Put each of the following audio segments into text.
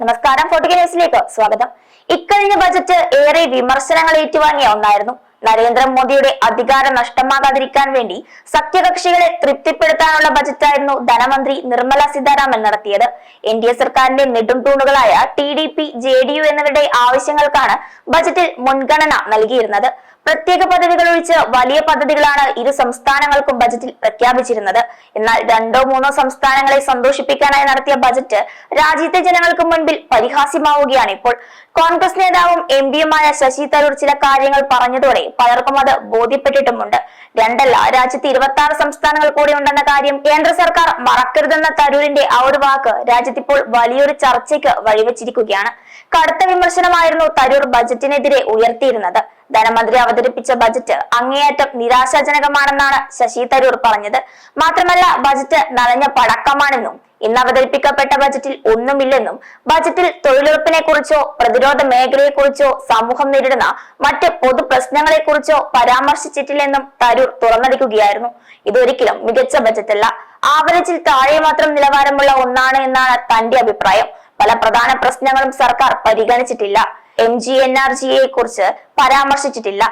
നമസ്കാരം ഫോർട്ടിക ന്യൂസിലേക്ക് സ്വാഗതം. ഇക്കഴിഞ്ഞ ബജറ്റ് ഏറെ വിമർശനങ്ങൾ ഏറ്റുവാങ്ങിയ ഒന്നായിരുന്നു. നരേന്ദ്രമോദിയുടെ അധികാരം നഷ്ടമാകാതിരിക്കാൻ വേണ്ടി സഖ്യകക്ഷികളെ തൃപ്തിപ്പെടുത്താനുള്ള ബജറ്റായിരുന്നു ധനമന്ത്രി നിർമ്മല സീതാരാമൻ നടത്തിയത്. എൻ ഡി എ സർക്കാരിന്റെ നെടുംതൂണുകളായ T D P J D U എന്നിവരുടെ ആവശ്യങ്ങൾക്കാണ് ബജറ്റിൽ മുൻഗണന നൽകിയിരുന്നത്. പ്രത്യേക പദ്ധതികൾ ഒഴിച്ച് വലിയ പദ്ധതികളാണ് ഇരു സംസ്ഥാനങ്ങൾക്കും ബജറ്റിൽ പ്രഖ്യാപിച്ചിരുന്നത്. എന്നാൽ രണ്ടോ മൂന്നോ സംസ്ഥാനങ്ങളെ സന്തോഷിപ്പിക്കാനായി നടത്തിയ ബജറ്റ് രാജ്യത്തെ ജനങ്ങൾക്ക് മുൻപിൽ പരിഹാസ്യമാവുകയാണ് ഇപ്പോൾ. കോൺഗ്രസ് നേതാവും എം പിയുമായ ശശി തരൂർ ചില കാര്യങ്ങൾ പറഞ്ഞതോടെ പലർക്കും അത് ബോധ്യപ്പെട്ടിട്ടുമുണ്ട്. രണ്ടല്ല രാജ്യത്ത് ഇരുപത്തി ആറ് സംസ്ഥാനങ്ങൾ കൂടി ഉണ്ടെന്ന കാര്യം കേന്ദ്ര സർക്കാർ മറക്കരുതെന്ന തരൂരിന്റെ ആ ഒരു വാക്ക് രാജ്യത്തിപ്പോൾ വലിയൊരു ചർച്ചയ്ക്ക് വഴിവെച്ചിരിക്കുകയാണ്. കടുത്ത വിമർശനമായിരുന്നു തരൂർ ബജറ്റിനെതിരെ ഉയർത്തിയിരുന്നത്. ധനമന്ത്രി അവതരിപ്പിച്ച ബജറ്റ് അങ്ങേയറ്റം നിരാശാജനകമാണെന്നാണ് ശശി തരൂർ പറഞ്ഞത്. മാത്രമല്ല ബജറ്റ് നനഞ്ഞ പടക്കമാണെന്നും ഇന്ന് അവതരിപ്പിക്കപ്പെട്ട ബജറ്റിൽ ഒന്നുമില്ലെന്നും ബജറ്റിൽ തൊഴിലുറപ്പിനെ കുറിച്ചോ പ്രതിരോധ മേഖലയെ കുറിച്ചോ സമൂഹം നേരിടുന്ന മറ്റ് പൊതു പ്രശ്നങ്ങളെ കുറിച്ചോ പരാമർശിച്ചിട്ടില്ലെന്നും തരൂർ തുറന്നടിക്കുകയായിരുന്നു. ഇതൊരിക്കലും മികച്ച ബജറ്റല്ല. ആവറേജിൽ താഴെ മാത്രം നിലവാരമുള്ള ഒന്നാണ് എന്നാണ് തന്റെ അഭിപ്രായം. പല പ്രധാന പ്രശ്നങ്ങളും സർക്കാർ പരിഗണിച്ചിട്ടില്ല. എം ജി എൻ ആർ ജിയെ കുറിച്ച് പരാമർശിച്ചിട്ടില്ല.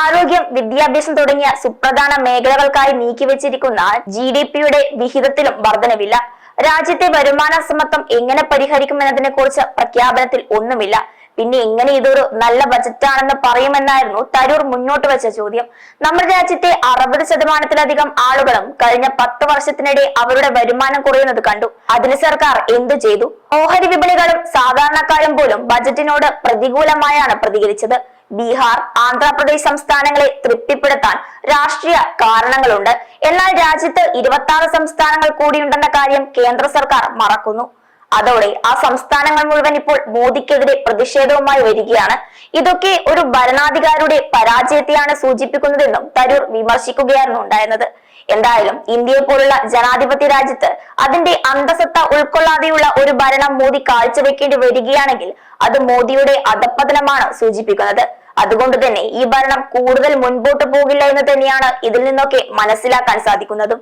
ആരോഗ്യം വിദ്യാഭ്യാസം തുടങ്ങിയ സുപ്രധാന മേഖലകൾക്കായി നീക്കിവച്ചിരിക്കുന്ന ജി ഡി പിയുടെ വിഹിതത്തിലും വർധനവില്ല. രാജ്യത്തെ വരുമാന സമത്വം എങ്ങനെ പരിഹരിക്കുമെന്നതിനെ കുറിച്ച് പ്രഖ്യാപനത്തിൽ ഒന്നുമില്ല. പിന്നെ എങ്ങനെ ഇതൊരു നല്ല ബജറ്റ് ആണെന്ന് പറയുമെന്നായിരുന്നു തരൂർ മുന്നോട്ട് വെച്ച ചോദ്യം. നമ്മുടെ രാജ്യത്തെ അറുപത് ശതമാനത്തിലധികം ആളുകളും കഴിഞ്ഞ പത്ത് വർഷത്തിനിടെ അവരുടെ വരുമാനം കുറയുന്നത് കണ്ടു. അതിന് സർക്കാർ എന്തു ചെയ്തു? ഓഹരി വിപണികളും സാധാരണക്കാരും പോലും ബജറ്റിനോട് പ്രതികൂലമായാണ് പ്രതികരിച്ചത്. ബീഹാർ ആന്ധ്രാപ്രദേശ് സംസ്ഥാനങ്ങളെ തൃപ്തിപ്പെടുത്താൻ രാഷ്ട്രീയ കാരണങ്ങളുണ്ട്. എന്നാൽ രാജ്യത്ത് ഇരുപത്തി സംസ്ഥാനങ്ങൾ കൂടിയുണ്ടെന്ന കാര്യം കേന്ദ്ര സർക്കാർ മറക്കുന്നു. അതോടെ ആ സംസ്ഥാനങ്ങൾ മുഴുവൻ ഇപ്പോൾ മോദിക്കെതിരെ പ്രതിഷേധവുമായി വരികയാണ്. ഇതൊക്കെ ഒരു ഭരണാധികാരിയുടെ പരാജയത്തെയാണ് സൂചിപ്പിക്കുന്നതെന്നും തരൂർ വിമർശിക്കുകയായിരുന്നു ഉണ്ടായിരുന്നത്. എന്തായാലും ഇന്ത്യയെ പോലുള്ള ജനാധിപത്യ രാജ്യത്ത് അതിന്റെ അന്തസത്ത ഉൾക്കൊള്ളാതെയുള്ള ഒരു ഭരണം മോദി കാഴ്ചവെക്കേണ്ടി വരികയാണെങ്കിൽ അത് മോദിയുടെ അധപ്പതനമാണ് സൂചിപ്പിക്കുന്നത്. അതുകൊണ്ട് തന്നെ ഈ ഭരണം കൂടുതൽ മുൻപോട്ട് പോകില്ല എന്ന് തന്നെയാണ് ഇതിൽ നിന്നൊക്കെ മനസ്സിലാക്കാൻ സാധിക്കുന്നതും.